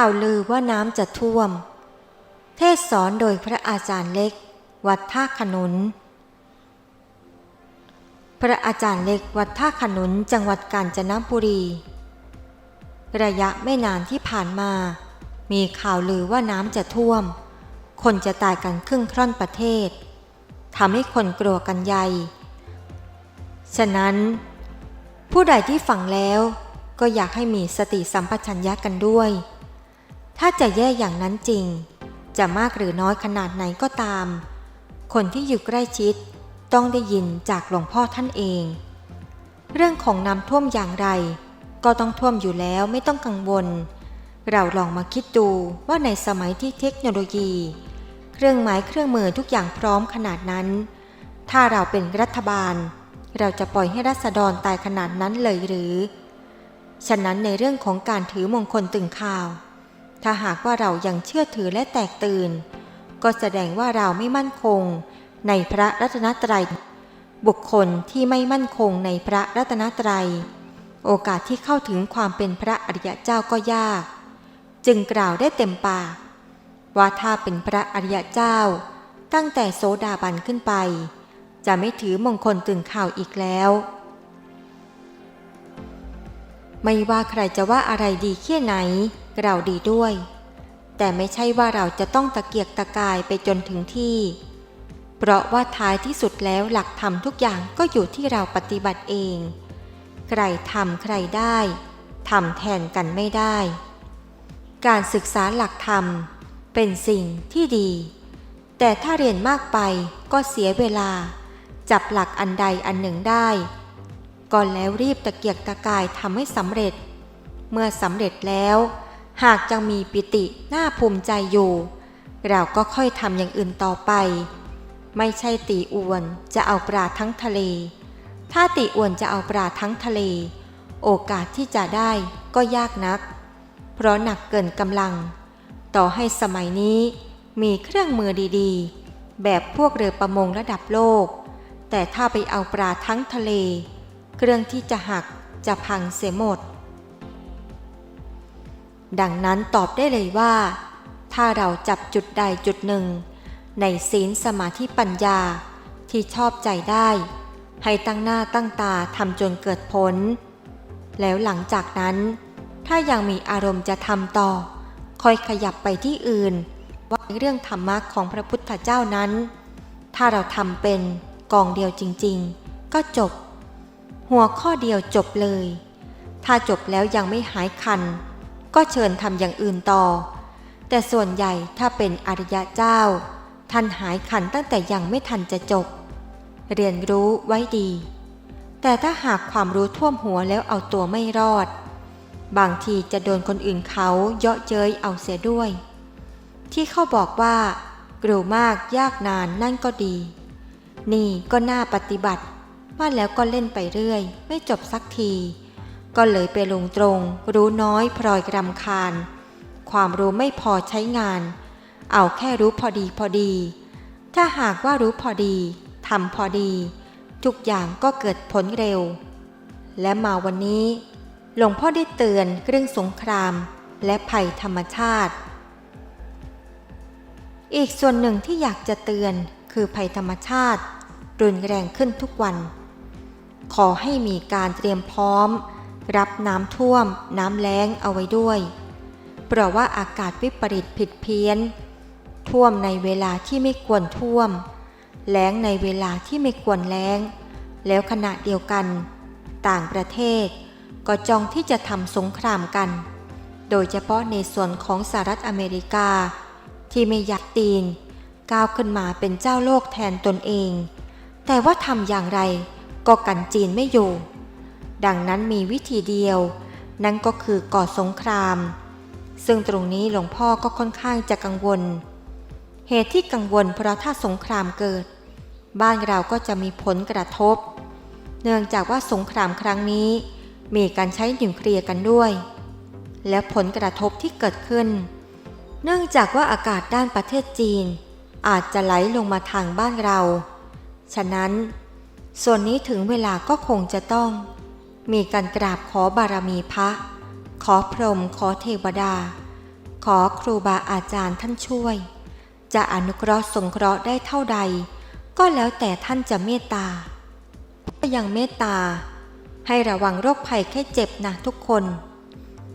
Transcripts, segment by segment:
ข่าวลือว่าน้ำจะท่วม เทศสอนโดยพระอาจารย์เล็ก วัดท่าขนุน พระอาจารย์เล็กวัดท่าขนุนจังหวัดกาญจนบุรี ระยะไม่นานที่ผ่านมา มีข่าวลือว่าน้ำจะท่วม คนจะตายกันครึ่งค่อนประเทศทำให้คนกลัวกันใหญ่ ฉะนั้น ผู้ใดที่ฟังแล้วก็อยากให้มีสติสัมปชัญญะกันด้วย ถ้าจะแย่อย่างนั้นจริง จะมากหรือน้อยขนาดไหนก็ตาม คนที่อยู่ใกล้ชิดต้องได้ยินจากหลวงพ่อท่านเอง เรื่องของน้ำท่วมอย่างไร ก็ต้องท่วมอยู่แล้วไม่ต้องกังวล เราลองมาคิดดูว่าในสมัยที่เทคโนโลยี เครื่องหมายเครื่องมือทุกอย่างพร้อมขนาดนั้น ถ้าเราเป็นรัฐบาล เราจะปล่อยให้รัษฎรตายขนาดนั้นเลยหรือ ฉะนั้นในเรื่องของการถือมงคลตึงข่าว ถ้าหากว่าเรายังเชื่อถือและแตกตื่น ก็แสดงว่าเราไม่มั่นคง ในพระรัตนตรัย บุคคลที่ไม่มั่นคงในพระรัตนตรัย โอกาสที่เข้าถึงความเป็นพระอริยเจ้าก็ยาก จึงกล่าวได้เต็มปาก ว่าถ้าเป็นพระอริยเจ้า ตั้งแต่โสดาบันขึ้นไป จะไม่ถือมงคลตื่นข่าวอีกแล้วไม่ว่าใครจะว่าอะไรดีแค่ไหน เราดีด้วย แต่ไม่ใช่ว่าเราจะต้องตะเกียกตะกายไปจนถึงที่ เพราะว่าท้ายที่สุดแล้วหลักธรรมทุกอย่างก็อยู่ที่เราปฏิบัติเอง ใครทำใครได้ทำแทนกันไม่ได้ การศึกษาหลักธรรมเป็นสิ่งที่ดี แต่ถ้าเรียนมากไปก็เสียเวลา จับหลักอันใดอันหนึ่งได้ก่อนแล้วรีบตะเกียกตะกายทำให้สำเร็จ เมื่อสำเร็จแล้ว หากยังมีปิติน่าภูมิใจอยู่ เราก็ค่อยทำอย่างอื่นต่อไป ไม่ใช่ตีอวนจะเอาปลาทั้งทะเล ถ้าตีอวนจะเอาปลาทั้งทะเล โอกาสที่จะได้ก็ยากนัก เพราะหนักเกินกำลัง ต่อให้สมัยนี้มีเครื่องมือดีๆ แบบพวกเรือประมงระดับโลก แต่ถ้าไปเอาปลาทั้งทะเล เครื่องที่จะหักจะพังเสียหมด ดังนั้นตอบได้เลยว่า ถ้าเราจับจุดใดจุดหนึ่ง ในศีลสมาธิปัญญาที่ชอบใจได้ ให้ตั้งหน้าตั้งตาทำจนเกิดผล แล้วหลังจากนั้น ถ้ายังมีอารมณ์จะทำต่อ ค่อยขยับไปที่อื่น ว่าเรื่องธรรมะของพระพุทธเจ้านั้น ถ้าเราทำเป็นกองเดียวจริงๆ ก็จบ หัวข้อเดียวจบเลย ถ้าจบแล้วยังไม่หายคัน ก็เชิญทำอย่างอื่นต่อ แต่ส่วนใหญ่ถ้าเป็นอริยะเจ้า ท่านหายคันตั้งแต่ยังไม่ทันจะจบ เรียนรู้ไว้ดี แต่ถ้าหากความรู้ท่วมหัวแล้วเอาตัวไม่รอด บางทีจะโดนคนอื่นเขาเยาะเย้ยเอาเสียด้วย ที่เขาบอกว่ากรูมากยากนานนั่นก็ดี นี่ก็น่าปฏิบัติว่าแล้วก็เล่นไปเรื่อย ไม่จบสักที ก็เลยไปลงตรง รู้น้อยพลอยกรำคาญ ความรู้ไม่พอใช้งาน เอาแค่รู้พอดีพอดี ถ้าหากว่ารู้พอดีทำพอดี ทุกอย่างก็เกิดผลเร็ว และมาวันนี้ หลวงพ่อได้เตือนเรื่องสงคราม และภัยธรรมชาติ อีกส่วนหนึ่งที่อยากจะเตือนคือภัยธรรมชาติ รุนแรงขึ้นทุกวัน ขอให้มีการเตรียมพร้อม รับน้ำท่วม น้ำแล้งเอาไว้ด้วย เพราะว่าอากาศวิปริตผิดเพี้ยน ท่วมในเวลาที่ไม่ควรท่วม แล้งในเวลาที่ไม่ควรแล้ง แล้วขณะเดียวกัน ต่างประเทศก็จองที่จะทำสงครามกัน โดยเฉพาะในส่วนของสหรัฐอเมริกา ที่ไม่อยากตีน ก้าวขึ้นมาเป็นเจ้าโลกแทนตนเอง แต่ว่าทำอย่างไรก็กันจีนไม่อยู่ ดังนั้นมีวิธีเดียว นั่นก็คือก่อสงคราม ซึ่งตรงนี้หลวงพ่อก็ค่อนข้างจะกังวล เหตุที่กังวลเพราะถ้าสงครามเกิด บ้านเราก็จะมีผลกระทบ เนื่องจากว่าสงครามครั้งนี้ มีการใช้นิวเคลียร์กันด้วย และผลกระทบที่เกิดขึ้น เนื่องจากว่าอากาศด้านประเทศจีน อาจจะไหลลงมาทางบ้านเรา ฉะนั้น ส่วนนี้ถึงเวลาก็คงจะต้อง มีการกราบขอบารมีพระ ขอพรหมขอเทวดา ขอครูบาอาจารย์ท่านช่วย จะอนุเคราะห์สงเคราะห์ได้เท่าใด ก็แล้วแต่ท่านจะเมตตาก็ยังเมตตา ให้ระวังโรคภัยแค่เจ็บนะทุกคน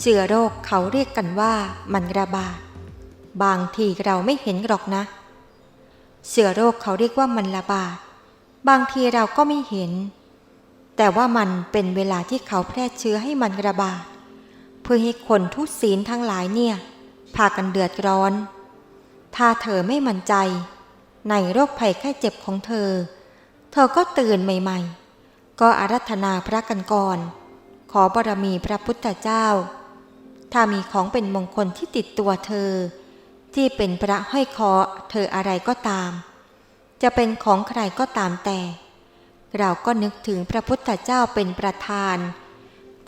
เชื้อโรคเขาเรียกกันว่ามันระบาด บางทีเราไม่เห็นหรอกนะเชื้อโรคเขาเรียกว่ามันระบาด บางทีเราก็ไม่เห็น แต่ว่ามันเป็นเวลาที่เขาแพร่เชื้อให้มันระบาดเพื่อให้คนทุศีลทั้งหลายเนี่ยพากันเดือดร้อน ถ้าเธอไม่มั่นใจ ในโรคภัยแค่เจ็บของเธอ เธอก็ตื่นใหม่ๆ ก็อารัธนาพระกันก่อน ขอบารมีพระพุทธเจ้า ถ้ามีของเป็นมงคลที่ติดตัวเธอ ที่เป็นพระห้อยคอเธออะไรก็ตาม จะเป็นของใครก็ตามแต่ เราก็นึกถึงพระพุทธเจ้าเป็นประธาน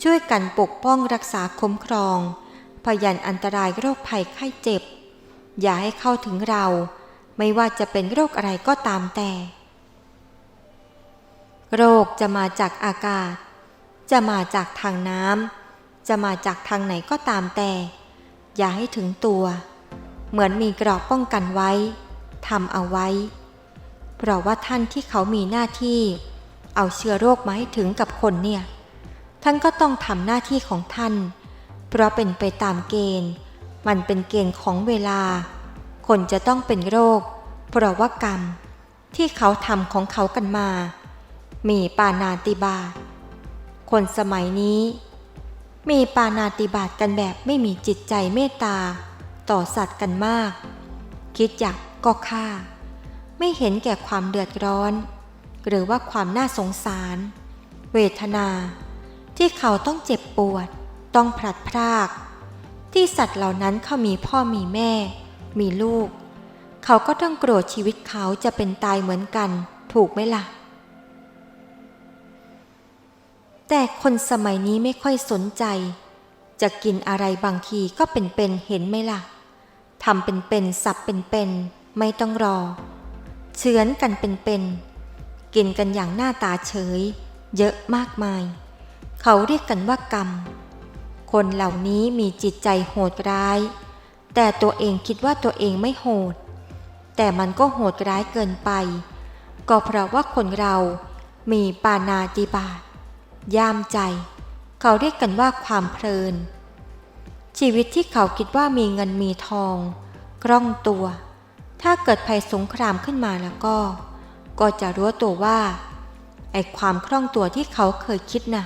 ช่วยกันปกป้องรักษาคุ้มครอง พยันอันตรายโรคภัยไข้เจ็บ อย่าให้เข้าถึงเรา ไม่ว่าจะเป็นโรคอะไรก็ตามแต่ โรคจะมาจากอากาศ จะมาจากทางน้ำจะมาจากทางไหนก็ตามแต่ อย่าให้ถึงตัว เหมือนมีกรอบป้องกันไว้ทำเอาไว้ เพราะว่าท่านที่เขามีหน้าที่ เอาเชื้อโรคมาให้ถึงกับคนเนี่ย ท่านก็ต้องทำหน้าที่ของท่าน เพราะเป็นไปตามเกณฑ์ มันเป็นเกณฑ์ของเวลา คนจะต้องเป็นโรค เพราะว่ากรรม ที่เขาทำของเขากันมา มีปานาติบาคนสมัยนี้ มีปานาติบาตกันแบบไม่มีจิตใจเมตตา ต่อสัตว์กันมาก คิดอยากก็ฆ่า ไม่เห็นแก่ความเดือดร้อน หรือว่าความน่าสงสาร เวทนา ที่เขาต้องเจ็บปวด ต้องพลัดพราก ที่สัตว์เหล่านั้นเขามีพ่อมีแม่ มีลูก เขาก็ต้องโกรธชีวิตเขาจะเป็นตายเหมือนกัน ถูกไหมล่ะ แต่คนสมัยนี้ไม่ค่อยสนใจ จะกินอะไรบางทีก็เป็นเป็นเห็นไหมล่ะทำเป็นเป็นสับเป็นเป็นไม่ต้องรอ เฉือนกันเป็นเป็น กินกันอย่างหน้าตาเฉย เยอะมากมาย เขาเรียกกันว่ากรรม คนเหล่านี้มีจิตใจโหดร้าย แต่ตัวเองคิดว่าตัวเองไม่โหด แต่มันก็โหดร้ายเกินไป ก็เพราะว่าคนเรามีปานาติบาตย่ามใจ เขาเรียกกันว่าความเพลิน ชีวิตที่เขาคิดว่ามีเงินมีทองคล่องตัว ถ้าเกิดภัยสงครามขึ้นมาแล้วก็ ก็จะรู้ตัวว่า ไอความคล่องตัวที่เขาเคยคิดนะ่ะ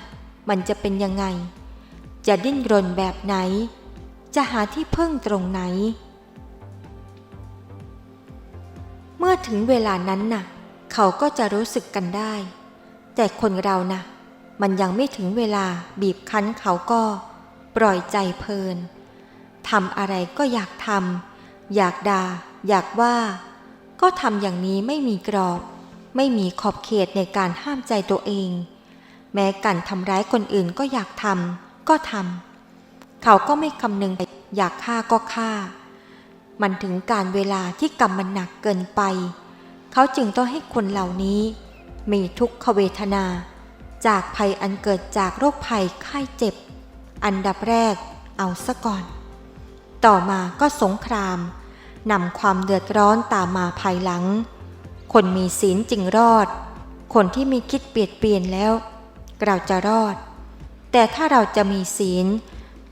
มันจะเป็นยังไง จะดิ้นรนแบบไหน จะหาที่พึ่งตรงไหน เมื่อถึงเวลานั้นน่ะ เขาก็จะรู้สึกกันได้ แต่คนเรานะ่ะ มันยังไม่ถึงเวลาบีบคั้นเขาก็ ปล่อยใจเพลินทำอะไรก็อยากทำอยากด่าอยากว่า ก็ทำอย่างนี้ไม่มีกรอบ ไม่มีขอบเขตในการห้ามใจตัวเอง แม้การทำร้ายคนอื่นก็อยากทำก็ทำเขาก็ไม่คำนึงอยากฆ่าก็ฆ่า มันถึงการเวลาที่กรรมมันหนักเกินไป เขาจึงต้องให้คนเหล่านี้ มีทุกขเวทนา จากภัยอันเกิดจากโรคภัยไข้เจ็บ อันดับแรกเอาซะก่อน ต่อมาก็สงครามนำความเดือดร้อนตามมาภายหลัง คนมีศีลจึงรอด คนที่มีคิดเปลี่ยดเปลี่ยนแล้ว เราจะรอด แต่ถ้าเราจะมีศีล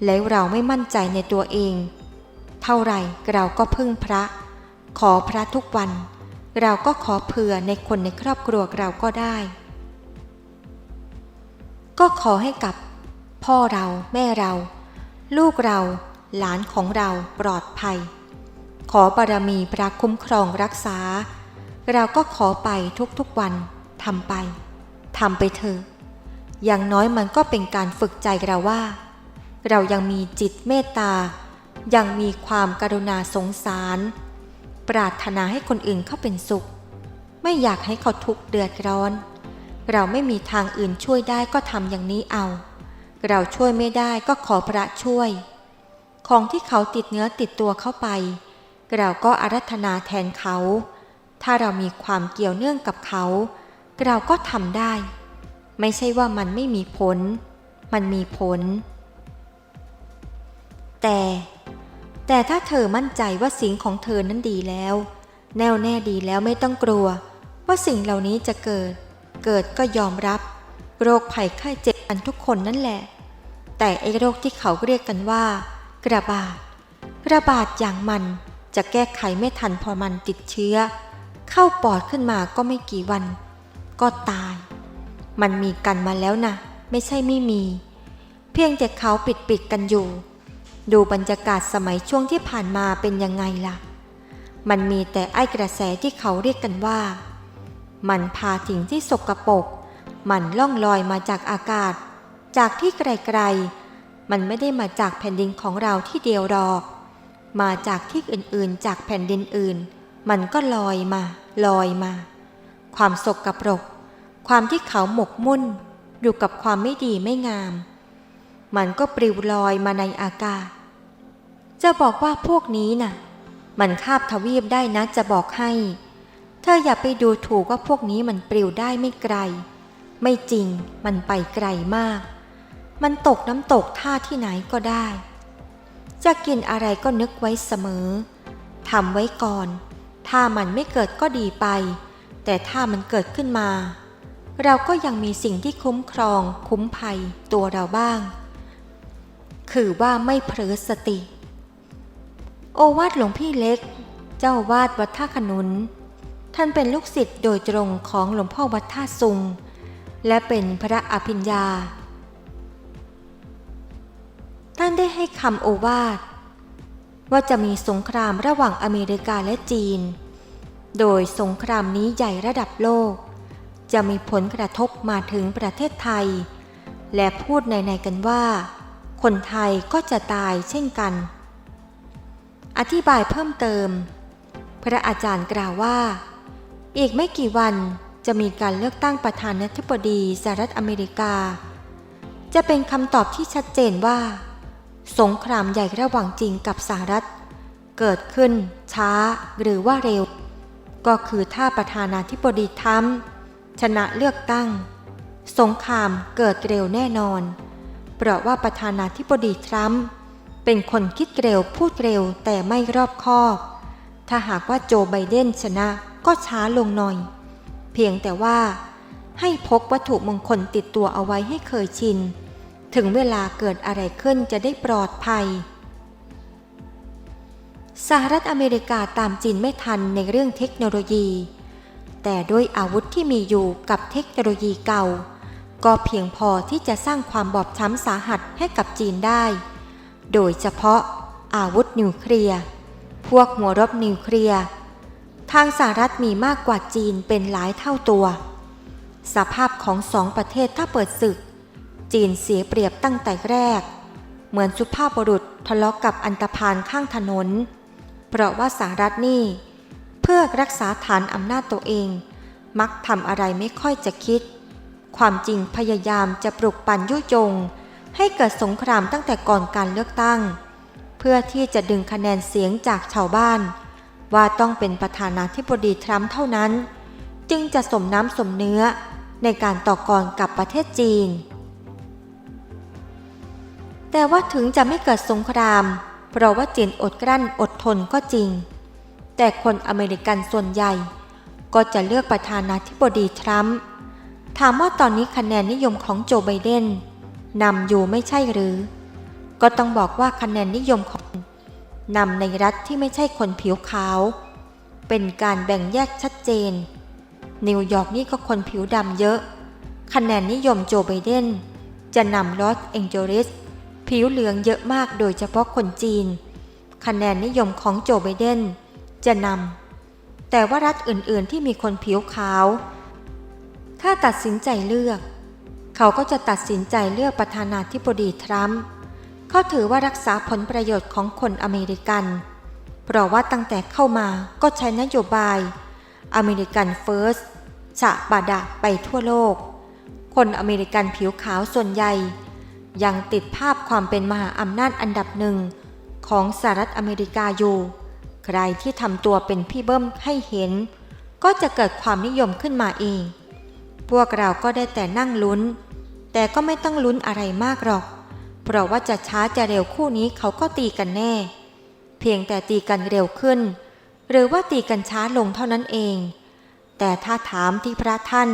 แล้วเราไม่มั่นใจในตัวเอง เท่าไหร่เราก็พึ่งพระ ขอพระทุกวัน เราก็ขอเผื่อในคนในครอบครัวเราก็ได้ ก็ขอให้กับ พ่อเราแม่เรา ลูกเราหลานของเราปลอดภัย ขอบารมีพระคุ้มครองรักษา เราก็ขอไปทุกๆวันทำไปทำไปเถอะอย่างน้อยมันก็เป็นการฝึกใจเราว่า เรายังมีจิตเมตตา ยังมีความกรุณาสงสาร ปรารถนาให้คนอื่นเขาเป็นสุข ไม่อยากให้เขาทุกข์เดือดร้อน เราไม่มีทางอื่นช่วยได้ก็ทำอย่างนี้เอา เราช่วยไม่ได้ก็ขอพระช่วย ของที่เขาติดเนื้อติดตัวเข้าไป เราก็อารัธนาแทนเขา ถ้าเรามีความเกี่ยวเนื่องกับเขา เราก็ทำได้ ไม่ใช่ว่ามันไม่มีผล มันมีผล แต่ แต่ถ้าเธอมั่นใจว่าสิ่งของเธอนั้นดีแล้ว แน่วแน่ดีแล้วไม่ต้องกลัว ว่าสิ่งเหล่านี้จะเกิด เกิดก็ยอมรับ โรคภัยไข้เจ็บกันทุกคนนั่นแหละ แต่ไอ้โรคที่เขาเรียกกันว่า กระบาด กระบาดอย่างมันจะแก้ไขไม่ทันพอมันติดเชื้อ เข้าปอดขึ้นมาก็ไม่กี่วัน ก็ตาย มันมีกันมาแล้วนะ ไม่ใช่ไม่มี เพียงแต่เขาปิดปิดกันอยู่ ดูบรรยากาศสมัยช่วงที่ผ่านมาเป็นยังไงล่ะ มันมีแต่ไอ้กระแสที่เขาเรียกกันว่า มันพาสิ่งที่สกรปรกมันล่องลอยมาจากอากาศ จากที่ไกลๆ มันไม่ได้มาจากแผ่นดินของเราที่เดียวหรอก มาจากที่อื่นๆ จากแผ่นดินอื่น มันก็ลอยมา ลอยมา ความสกกระปรก ความที่เขาหมกมุ่น อยู่กับความไม่ดีไม่งาม มันก็ปลิวลอยมาในอากาศ จะบอกว่าพวกนี้น่ะ มันคาบทวีปได้นะจะบอกให้ เธออย่าไปดูถูกว่าพวกนี้มันปลิวได้ไม่ไกล ไม่จริงมันไปไกลมาก มันตกน้ำตกท่าที่ไหนก็ได้ จะกินอะไรก็นึกไว้เสมอทำไว้ก่อน ถ้ามันไม่เกิดก็ดีไป แต่ถ้ามันเกิดขึ้นมา เราก็ยังมีสิ่งที่คุ้มครอง คุ้มภัยตัวเราบ้าง คือว่าไม่เผลอสติ โอวาทหลวงพี่เล็ก เจ้าอาวาดวัดท่าขนุน ท่านเป็นลูกศิษย์โดยตรงของหลวงพ่อวัดท่าซุง และเป็นพระอภิญญา ท่านได้ให้คำโอวาทว่าจะมีสงครามระหว่างอเมริกาและจีน โดยสงครามนี้ใหญ่ระดับโลก จะมีผลกระทบมาถึงประเทศไทย และพูดในในๆกันว่า คนไทยก็จะตายเช่นกัน อธิบายเพิ่มเติม พระอาจารย์กล่าวว่า อีกไม่กี่วันจะมีการเลือกตั้งประธานาธิบดีสหรัฐอเมริกา จะเป็นคำตอบที่ชัดเจนว่า สงครามใหญ่ระหว่างจีนกับสหรัฐ เกิดขึ้นช้าหรือว่าเร็ว ก็คือถ้าประธานาธิบดีทรัมป์ชนะเลือกตั้ง สงครามเกิดเร็วแน่นอน เพราะว่าประธานาธิบดีทรัมป์เป็นคนคิดเร็วพูดเร็วแต่ไม่รอบคอบ ถ้าหากว่าโจไบเดนชนะก็ช้าลงหน่อย เพียงแต่ว่า ให้พกวัตถุมงคลติดตัวเอาไว้ให้เคยชิน ถึงเวลาเกิดอะไรขึ้นจะได้ปลอดภัย สหรัฐอเมริกาตามจีนไม่ทันในเรื่องเทคโนโลยี แต่ด้วยอาวุธที่มีอยู่กับเทคโนโลยีเก่า ก็เพียงพอที่จะสร้างความบอบช้ำสาหัสให้กับจีนได้ โดยเฉพาะอาวุธนิวเคลียร์ พวกหัวรบนิวเคลียร์ ทางสหรัฐมีมากกว่าจีนเป็นหลายเท่าตัว สภาพของสองประเทศถ้าเปิดศึก จีนเสียเปรียบตั้งแต่แรก เหมือนสุภาพบุรุษทะเลาะกกับอันตพานข้างถนน เพราะว่าสหรัฐนี่ เพื่อรักษาฐานอำนาจตัวเอง มักทำอะไรไม่ค่อยจะคิด ความจริงพยายามจะปลุกปั่นยุยง ให้เกิดสงครามตั้งแต่ก่อนการเลือกตั้ง เพื่อที่จะดึงคะแนนเสียงจากชาวบ้าน ว่าต้องเป็นประธานาธิบดีทรัมป์เท่านั้น จึงจะสมน้ำสมเนื้อในการต่อกรกับประเทศจีน แต่ว่าถึงจะไม่เกิดสงคราม เพราะว่าจีนอดกลั้นอดทนก็จริง แต่คนอเมริกันส่วนใหญ่ ก็จะเลือกประธานาธิบดีทรัมป์ถามว่าตอนนี้คะแนนนิยมของโจไบเดนนำอยู่ไม่ใช่หรือ ก็ต้องบอกว่าคะแนนนิยมของนำในรัฐที่ไม่ใช่คนผิวขาว เป็นการแบ่งแยกชัดเจน นิวยอร์กนี่ก็คนผิวดำเยอะ คะแนนนิยมโจไบเดนจะนำลอสแองเจลิส ผิวเหลืองเยอะมากโดยเฉพาะคนจีน คะแนนนิยมของโจไบเดนจะนำแต่ว่ารัฐอื่นๆที่มีคนผิวขาว ถ้าตัดสินใจเลือก เขาก็จะตัดสินใจเลือกประธานาธิบดีทรัมป์เขาถือว่ารักษาผลประโยชน์ของคนอเมริกัน เพราะว่าตั้งแต่เข้ามาก็ใช้นโยบาย อเมริกันเฟิร์สฉะบาดะไปทั่วโลก คนอเมริกันผิวขาวส่วนใหญ่ ยังติดภาพความเป็นมหาอำนาจอันดับหนึ่งของสหรัฐอเมริกาอยู่ ใครที่ทำตัวเป็นพี่เบิ้มให้เห็น ก็จะเกิดความนิยมขึ้นมาเอง พวกเราก็ได้แต่นั่งลุ้น แต่ก็ไม่ต้องลุ้นอะไรมากหรอก เพราะว่าจะช้าจะเร็วคู่นี้เขาก็ตีกันแน่ เพียงแต่ตีกันเร็วขึ้น หรือว่าตีกันช้าลงเท่านั้นเอง แต่ถ้าถามที่พระท่าน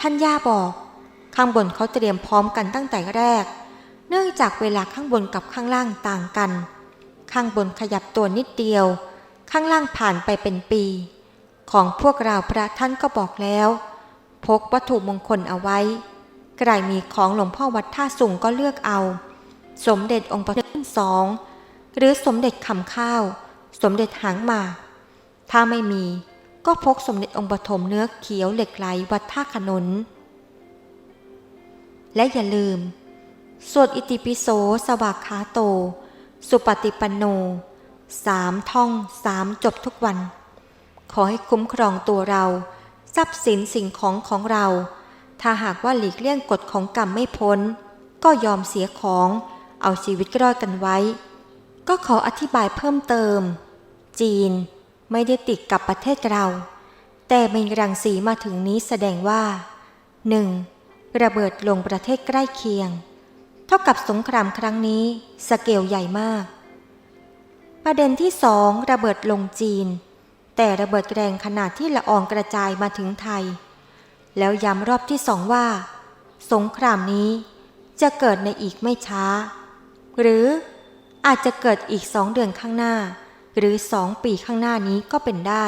ท่านย่าบอก ข้างบนเขาเตรียมพร้อมกันตั้งแต่แรก เนื่องจากเวลาข้างบนกับข้างล่างต่างกัน ข้างบนขยับตัวนิดเดียว ข้างล่างผ่านไปเป็นปี ของพวกเราพระท่านก็บอกแล้ว พกวัตถุมงคลเอาไว้ใครมีของหลวงพ่อวัดท่าสุงก็เลือกเอา สมเด็จองค์ปฐมสองหรือสมเด็จคำข้าว สมเด็จหางหมา ถ้าไม่มีก็พกสมเด็จองค์ปฐมเนื้อเขียวเหล็กไหลวัดท่าขนน และอย่าลืม สวดอิติปิโสสวากขาโต สุปฏิปันโนสามท่องสามจบทุกวัน ขอให้คุ้มครองตัวเรา ทรัพย์สินสิ่งของของเรา ถ้าหากว่าหลีกเลี่ยงกฎของกรรมไม่พ้น ก็ยอมเสียของ เอาชีวิตรอดกันไว้ ก็ขออธิบายเพิ่มเติม จีนไม่ได้ติดกับประเทศเรา แต่มีรังสีมาถึงนี้แสดงว่า 1. ระเบิดลงประเทศใกล้เคียง เท่ากับสงครามครั้งนี้สเกลใหญ่มาก ประเด็นที่สองระเบิดลงจีน แต่ระเบิดแรงขนาดที่ละอองกระจายมาถึงไทย แล้วย้ำรอบที่สองว่า สงครามนี้จะเกิดในอีกไม่ช้า หรืออาจจะเกิดอีกสองเดือนข้างหน้า หรือสองปีข้างหน้านี้ก็เป็นได้